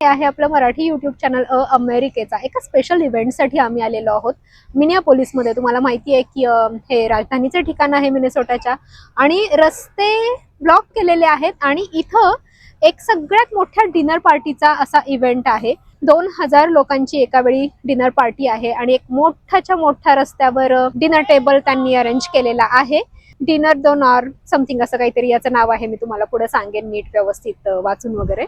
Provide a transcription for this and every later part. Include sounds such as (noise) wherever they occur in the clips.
हे आहे आपलं मराठी युट्यूब चॅनल अ अमेरिकेचा. एका स्पेशल इव्हेंटसाठी आम्ही आलेलो आहोत. मिनियापोलिसमध्ये तुम्हाला माहिती आहे की हे राजधानीचं ठिकाण आहे मिनेसोटाच्या. आणि रस्ते ब्लॉक केलेले आहेत आणि इथं एक सगळ्यात मोठ्या डिनर पार्टीचा असा इव्हेंट आहे. दोन हजार लोकांची एकावेळी डिनर पार्टी आहे आणि एक मोठ्याच्या मोठ्या रस्त्यावर डिनर टेबल त्यांनी अरेंज केलेला आहे. डिनर दोन आर समथिंग असं काहीतरी याचं नाव आहे मी तुम्हाला पुढे सांगेन नीट व्यवस्थित वाचून वगैरे.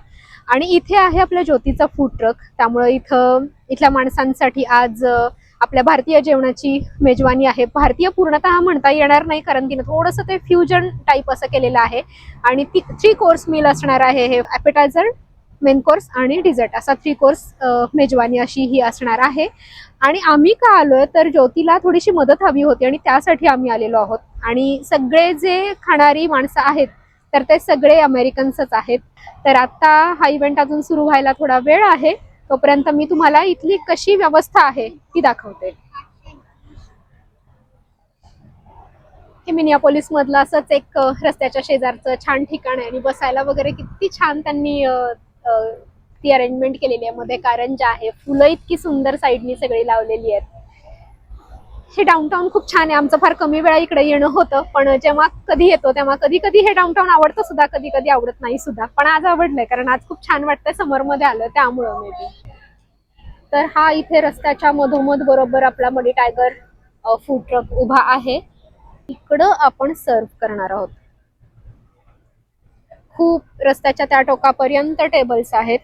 आणि इथे आहे आपल्या ज्योतीचा फूड ट्रक त्यामुळे इथं इथल्या माणसांसाठी आज आपल्या भारतीय जेवणाची मेजवानी आहे. भारतीय पूर्णतः म्हणता येणार नाही कारण तिनं थोडंसं ते फ्युजन टाईप असं केलेलं आहे. आणि ती थ्री कोर्स मील असणार आहे हे ॲपेटायझर मेन कोर्स आणि डिझर्ट असा थ्री कोर्स मेजवानी अशी ही असणार आहे. आणि आम्ही का आलोय? तर ज्योतीला थोडीशी मदत हवी होती आणि त्यासाठी आम्ही आलेलो आहोत. आणि सगळे जे खाणारी माणसं आहेत तर ते सगळे अमेरिकन्सच आहेत. तर आता हा इव्हेंट अजून सुरू व्हायला थोडा वेळ आहे. तोपर्यंत मी तुम्हाला इथली कशी व्यवस्था आहे ती दाखवते. हे मिनियापोलिस मधलं असंच एक रस्त्याच्या शेजारचं छान ठिकाण आहे आणि बसायला वगैरे किती छान त्यांनी ती अरेंजमेंट केलेली आहे. मध्ये कारंजा आहे फुलं इतकी सुंदर साईडनी सगळी लावलेली आहेत. हे डाऊनटाऊन खूप छान आहे. आमचं फार कमी वेळा इकडे येणं होतं पण जेव्हा कधी येतो तेव्हा कधी कधी हे डाऊनटाऊन आवडतं सुद्धा कधी कधी आवडत नाही सुद्धा. पण आज आवडलंय कारण आज खूप छान वाटतंय समरमध्ये आलं त्यामुळं मे बी तर हा इथे रस्त्याच्या मधोमध बरोबर आपला मडी टायगर फूड ट्रक उभा आहे. इकडं आपण सर्व करणार आहोत. खूप रस्त्याच्या त्या टोकापर्यंत टेबल्स आहेत.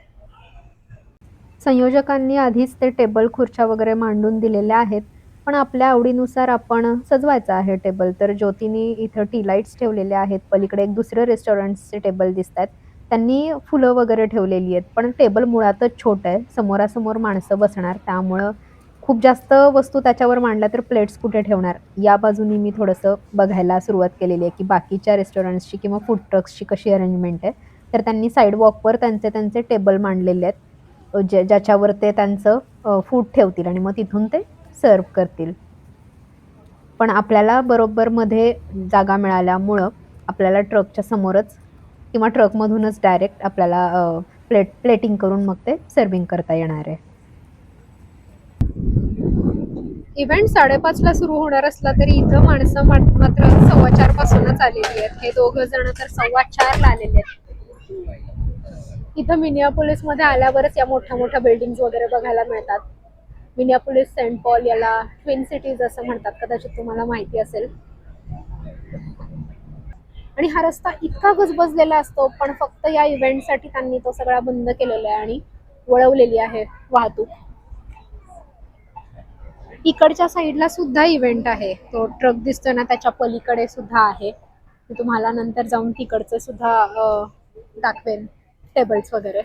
संयोजकांनी आधीच ते टेबल खुर्च्या वगैरे मांडून दिलेल्या आहेत. पण आपल्या आवडीनुसार आपण सजवायचं आहे टेबल तर ज्योतीनी इथं टी लाईट्स ठेवलेले आहेत. पलीकडे एक दुसरे रेस्टॉरंटचे टेबल दिसत आहेत. त्यांनी फुलं वगैरे ठेवलेली आहेत. पण टेबल मुळातच छोटं आहे. समोरासमोर माणसं बसणार. त्यामुळं खूप जास्त वस्तू त्याच्यावर मांडल्या तर प्लेट्स कुठे ठेवणार? या बाजूनी मी थोडंसं बघायला सुरुवात केलेली आहे की बाकीच्या रेस्टॉरंट्सची किंवा फूड ट्रक्सची कशी अरेंजमेंट आहे. तर त्यांनी साईडवॉकवर त्यांचे त्यांचे टेबल मांडलेले आहेत. जे ज्याच्यावर ते त्यांचं फूड ठेवतील आणि मग तिथून ते सर्व करतील. पण आपल्याला बरोबर मध्ये जागा मिळाल्यामुळं आपल्याला ट्रकच्या समोरच किंवा ट्रकमधूनच डायरेक्ट आपल्याला प्लेट प्लेटिंग करून मग ते सर्विंग करता येणार आहे. इव्हेंट साडेपाचला सुरू होणार असला तरी इथं माणसं मात्र सव्वा चार पासूनच आलेली आहेत. हे दोघं जण तर सव्वा चारला आलेले आहेत. इथं मिनियापोलिसमध्ये आल्यावरच या मोठ्या मोठ्या बिल्डिंग वगैरे बघायला मिळतात. मिनियापोलिस सेंट पॉल याला ट्विन सिटीज असं म्हणतात. कदाचित तुम्हाला माहिती असेल. आणि हा रस्ता इतका गजबजलेला असतो पण फक्त या इव्हेंटसाठी त्यांनी तो सगळा बंद केलेला आहे आणि वळवलेली आहे वाहतूक. इकडच्या साईडला सुद्धा इव्हेंट आहे. तो ट्रक दिसतोय ना त्याच्या पलीकडे सुद्धा आहे. मी तुम्हाला नंतर जाऊन तिकडचं सुद्धा दाखवेन टेबल्स वगैरे.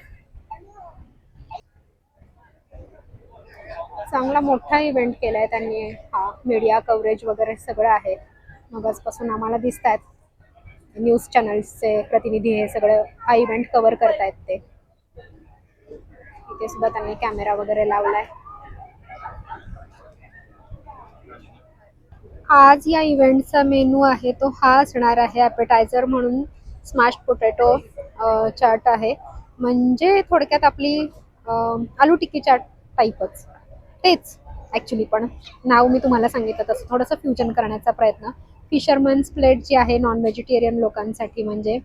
चांगला मोठा इव्हेंट केलाय त्यांनी. हा मीडिया कव्हरेज वगैरे सगळं आहे. मग आजपासून आम्हाला दिसत आहेत न्यूज चॅनल्सचे प्रतिनिधी हे सगळं हा इव्हेंट कव्हर करतायत ते. इथे सुद्धा त्यांनी कॅमेरा वगैरे लावलाय. आज या इव्हेंटचा मेनू आहे तो हा असणार आहे ॲपेटायझर म्हणून स्मॅश पोटॅटो चाट आहे. म्हणजे थोडक्यात आपली आलू टिक्की चाट टाईपच तेच ॲक्च्युली पण. नाव मी तुम्हाला सांगितलं तसं. थोडंसं फ्युजन करण्याचा प्रयत्न. फिशरमन्स प्लेट जी आहे नॉन व्हेजिटेरियन लोकांसाठी म्हणजे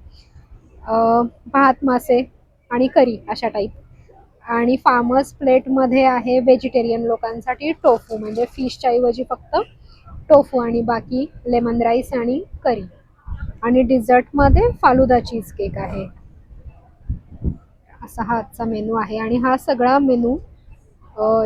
भात मासे आणि करी अशा टाईप आणि फार्मर्स प्लेटमध्ये आहे व्हेजिटेरियन लोकांसाठी टोफू म्हणजे फिशच्या ऐवजी फक्त टोफू आणि बाकी लेमन राईस आणि करी. आणि डिझर्टमध्ये फालुदा चीज केक आहे. असा हा आजचा मेनू आहे. आणि हा सगळा मेनू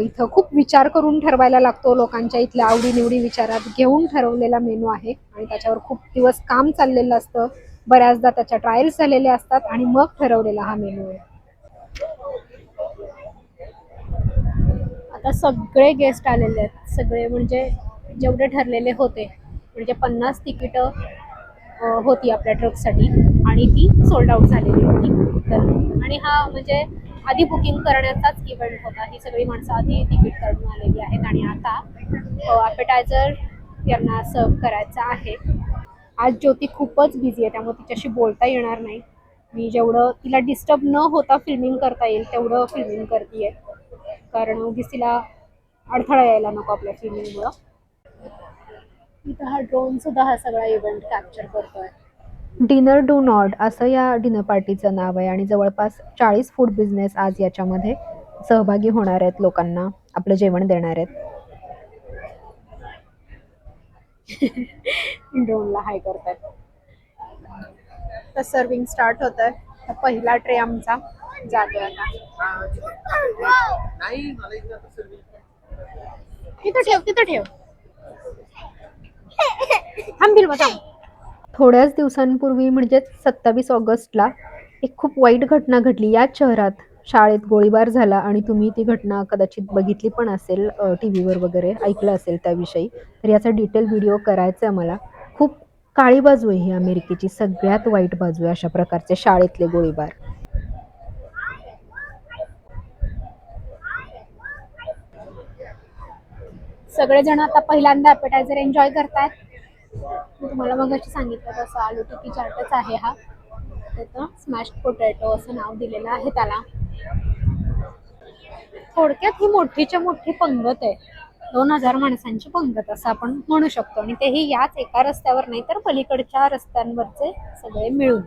इथं खूप विचार करून ठरवायला लागतो. लोकांच्या इथल्या आवडीनिवडी विचारात घेऊन ठरवलेला मेनू आहे. आणि त्याच्यावर खूप दिवस काम चाललेलं असतं. बऱ्याचदा त्याच्या ट्रायल्स झालेल्या असतात आणि मग ठरवलेला हा मेनू आहे. आता सगळे गेस्ट आलेले आहेत. सगळे म्हणजे जेवढे ठरलेले होते म्हणजे पन्नास तिकीटं होती आपल्या ट्रकसाठी आणि ती सोल्ड आउट झालेली होती. तर आणि हा म्हणजे आधी बुकिंग करण्याचाच इव्हेंट होता. ही सगळी माणसं आधी तिकीट काढून आलेली आहेत आणि आता ॲपेटायझर यांना सर्व करायचं आहे. आज ज्योती खूपच बिझी आहे त्यामुळे तिच्याशी बोलता येणार नाही. मी जेवढं तिला डिस्टर्ब न होता फिल्मिंग करता येईल तेवढं फिल्मिंग करते आहे कारण उगीच तिला अडथळा यायला नको आपल्या फिल्मिंगमुळं इथं हा ड्रोन सुद्धा हा सगळा इव्हेंट कॅप्चर करतोय. डिनर डू नॉट असं या डिनर पार्टीचं नाव आहे आणि जवळपास चाळीस फूड बिझनेस आज याच्यामध्ये सहभागी होणार आहेत लोकांना. आपलं जेवण देणार आहेत. ड्रोनला हाय करतात तर सर्विंग स्टार्ट होत आहे पहिला ट्रे आमचा जातोय आता. नाही मला इथे ठेव तिथं ठेव. थांबील थांब थोड्याच दिवसांपूर्वी म्हणजे सत्तावीस ऑगस्टला एक खूप वाईट घटना घडली याच शहरात. शाळेत गोळीबार झाला आणि तुम्ही ती घटना कदाचित बघितली पण असेल टी व्हीवर वगैरे ऐकलं असेल त्याविषयी. तर याचा डिटेल व्हिडिओ करायचा आहे मला खूप काळी बाजू आहे ही अमेरिकेची सगळ्यात वाईट बाजू आहे अशा प्रकारचे शाळेतले गोळीबार. सगळेजण आता पहिल्यांदा ॲपेटायझर एन्जॉय करतात मी तुम्हाला मग सांगितलं तसं आलू टिकी चाटच आहे हा. त्याचं स्मॅश पोटॅटो असं नाव दिलेलं आहे त्याला. थोडक्यात ही मोठीच्या मोठी पंगत आहे. दोन हजार माणसांची पंगत असं आपण म्हणू शकतो. आणि तेही याच एका रस्त्यावर नाही तर पलीकडच्या रस्त्यांवरचे सगळे मिळून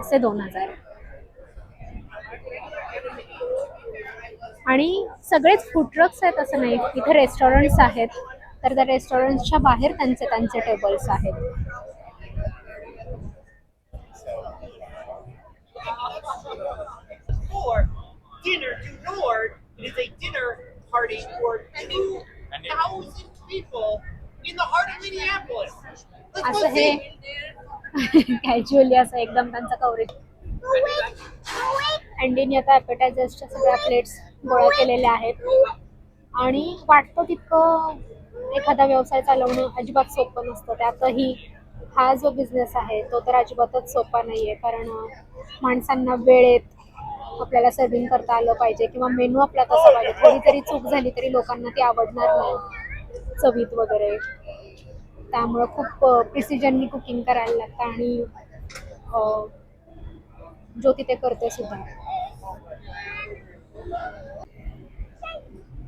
असे दोन हजार. आणि सगळेच फूड ट्रक्स आहेत असं नाही. इथे रेस्टॉरंट्स आहेत. तर त्या रेस्टॉरंट्सच्या बाहेर त्यांचे त्यांचे टेबल्स आहेत. असं हे. (laughs) कॅज्युअली असं एकदम त्यांचं कव्हरेज अँडीने आता ॲपेटायझर्सच्या सगळ्या प्लेट्स गोळा केलेल्या आहेत. आणि वाटतं तितकं एखादा व्यवसाय चालवणं अजिबात सोपं नसतं. त्यातही हा जो बिझनेस आहे तो तर अजिबातच सोपा नाही आहे कारण माणसांना वेळेत आपल्याला सर्विंग करता आलं पाहिजे किंवा मेनू आपला तसा पाहिजे. थोडी तरी चूक झाली तरी लोकांना ती आवडणार नाही. चवीत वगैरे. त्यामुळं खूप प्रिसिजननी कुकिंग करायला लागतं आणि जो तिथे करते सुद्धा.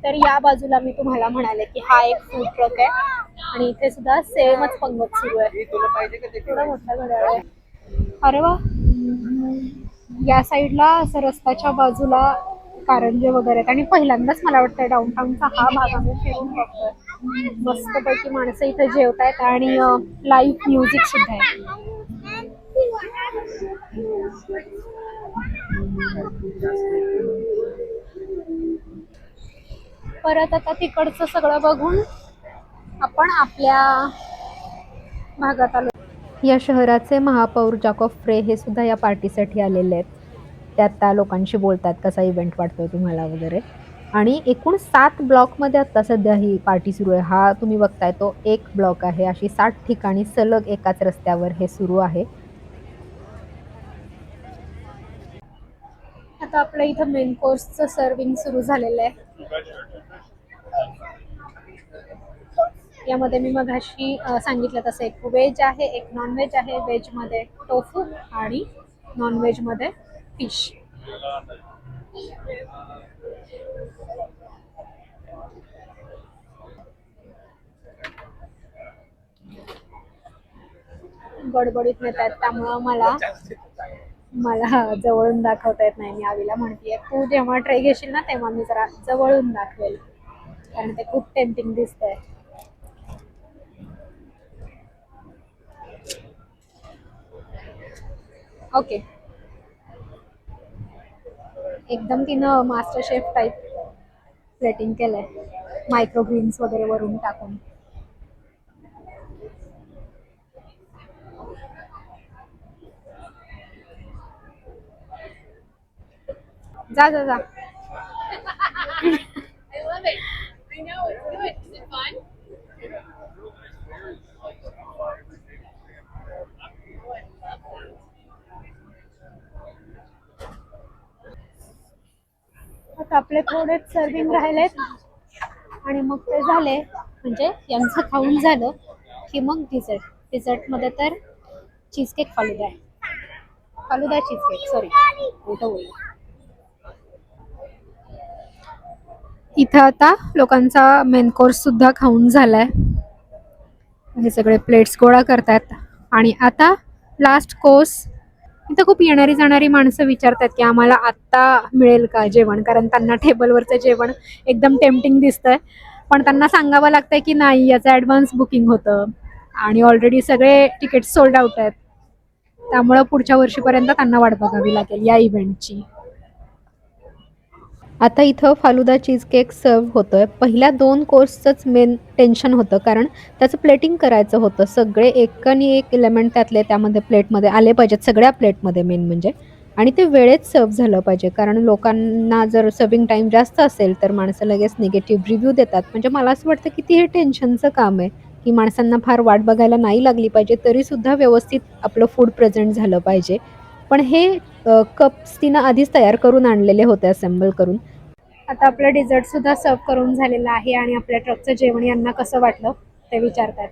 तर या बाजूला मी तुम्हाला म्हणाले की हा एक फूड ट्रक आहे. आणि इथे सुद्धा सेमच पंगत सुरू आहे. हे थोडा मोठा घड्याळ अरे वा. या साईडला असं रस्त्याच्या बाजूला कारंजे वगैरे आहेत. आणि पहिल्यांदाच मला वाटतं डाऊनटाऊनचा हा भाग आम्ही फिरून बघतोय. मस्तपैकी माणसं इथे जेवतायत आणि लाईव्ह म्युझिक सुद्धा आहे. परत आता तिकडचं सगळं बघून आपण आपल्या भागात आलो. या शहराचे महापौर जाकॉफ फ्रे हे सुद्धा या पार्टीसाठी आलेले आहेत. ते आता लोकांशी बोलतात कसा इव्हेंट वाटतोय तुम्हाला वगैरे. आणि एकूण सात ब्लॉकमध्ये आत्ता सध्या ही पार्टी सुरू आहे. हा तुम्ही बघताय तो एक ब्लॉक आहे. अशी सात ठिकाणी सलग एकाच रस्त्यावर हे सुरू आहे. आता आपलं इथं मेन कोर्सचं सर्विंग सुरू झालेलं आहे. यामध्ये मी मघाशी सांगितलं तसं एक व्हेज आहे एक नॉनव्हेज आहे. व्हेजमध्ये टोफू आणि नॉनव्हेजमध्ये फिश गडबडीत नेत आहेत त्यामुळं मला मला जवळून दाखवता येत नाही. मी आवीला म्हणतीये तू जेव्हा ट्रे घेशील ना तेव्हा मी जरा जवळून दाखवेल. कारण ते खूप टेम्पटिंग दिसतंय. ओके. एकदम तिनं मास्टर शेफ टाईप प्लेटिंग केलंय. मायक्रो ग्रीन्स वगैरे वरून टाकून. जा जा जा. आपले थोडेच सर्विंग राहिलेत. आणि मग ते झाले. म्हणजे यांचं खाऊन झालं की मग डिझर्ट डिझर्टमध्ये तर चीज केक फालुदा आहे. फालुदा चीज केक सॉरी इथं आता लोकांचा मेन कोर्स सुद्धा खाऊन झालाय. हे सगळे प्लेट्स गोळा करतायत. आणि आता लास्ट कोर्स इथं खूप येणारी जाणारी माणसं विचारतात की आम्हाला आत्ता मिळेल का जेवण? कारण त्यांना टेबलवरचं जेवण एकदम टेम्पटिंग दिसतंय. पण त्यांना सांगावं लागतंय की नाही याचं ॲडव्हान्स बुकिंग होतं. आणि ऑलरेडी सगळे तिकीट सोल्ड आउट आहेत. त्यामुळं पुढच्या वर्षीपर्यंत त्यांना वाट बघावी लागेल या इव्हेंटची आता इथं फालुदा चीज केक सर्व होतोय. पहिल्या दोन कोर्सचंच मेन टेन्शन होतं कारण त्याचं प्लेटिंग करायचं होतं. सगळे एक आणि एक इलेमेंट त्यातले त्यामध्ये प्लेटमध्ये आले पाहिजेत सगळ्या प्लेटमध्ये मेन म्हणजे. आणि ते वेळेत सर्व झालं पाहिजे. कारण लोकांना जर सर्विंग टाईम जास्त असेल तर माणसं लगेच निगेटिव्ह रिव्ह्यू देतात. म्हणजे मला असं वाटतं की ती हे टेन्शनचं काम आहे. की माणसांना फार वाट बघायला नाही लागली पाहिजे तरीसुद्धा व्यवस्थित आपलं फूड प्रेझेंट झालं पाहिजे. पण हे कप्स तिनं आधीच तयार करून आणलेले होते असेंबल करून. आता आपलं डिझर्ट सुद्धा सर्व करून झालेलं आहे आणि आपल्या ट्रकचं जेवण यांना कसं वाटलं ते विचारतात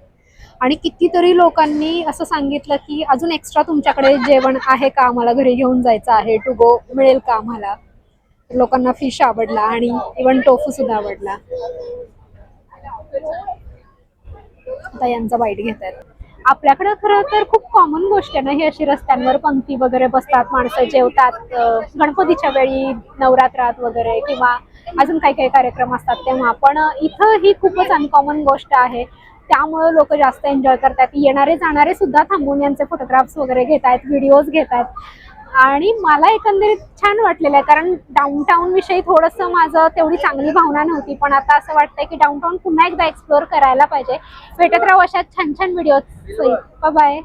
आणि कितीतरी लोकांनी असं सांगितलं की अजून एक्स्ट्रा तुमच्याकडे जेवण आहे का? आम्हाला घरी घेऊन जायचं आहे. टू गो मिळेल का आम्हाला? लोकांना फिश आवडला आणि इवन टोफू सुद्धा आवडला. आता यांचा बाईट घेतात आपल्याकडं खरं तर खूप कॉमन गोष्ट आहे ना ही अशी रस्त्यांवर पंक्ती वगैरे बसतात माणसं जेवतात गणपतीच्या वेळी नवरात्रात वगैरे किंवा अजून काही काही कार्यक्रम असतात तेव्हा. पण इथं ही खूपच अनकॉमन गोष्ट आहे. त्यामुळं लोक जास्त एन्जॉय करतात. येणारे जाणारे सुद्धा थांबून यांचे फोटोग्राफ्स वगैरे घेत आहेत व्हिडिओज घेत आहेत आणि मला एकंदरीत छान वाटलेलं आहे कारण डाऊनटाऊन विषयी थोडंसं माझं तेवढी चांगली भावना नव्हती पण आता असं वाटतंय की डाऊनटाऊन पुन्हा एकदा एक्सप्लोअर करायला पाहिजे. भेटत राहू अशा छान छान व्हिडिओ बाय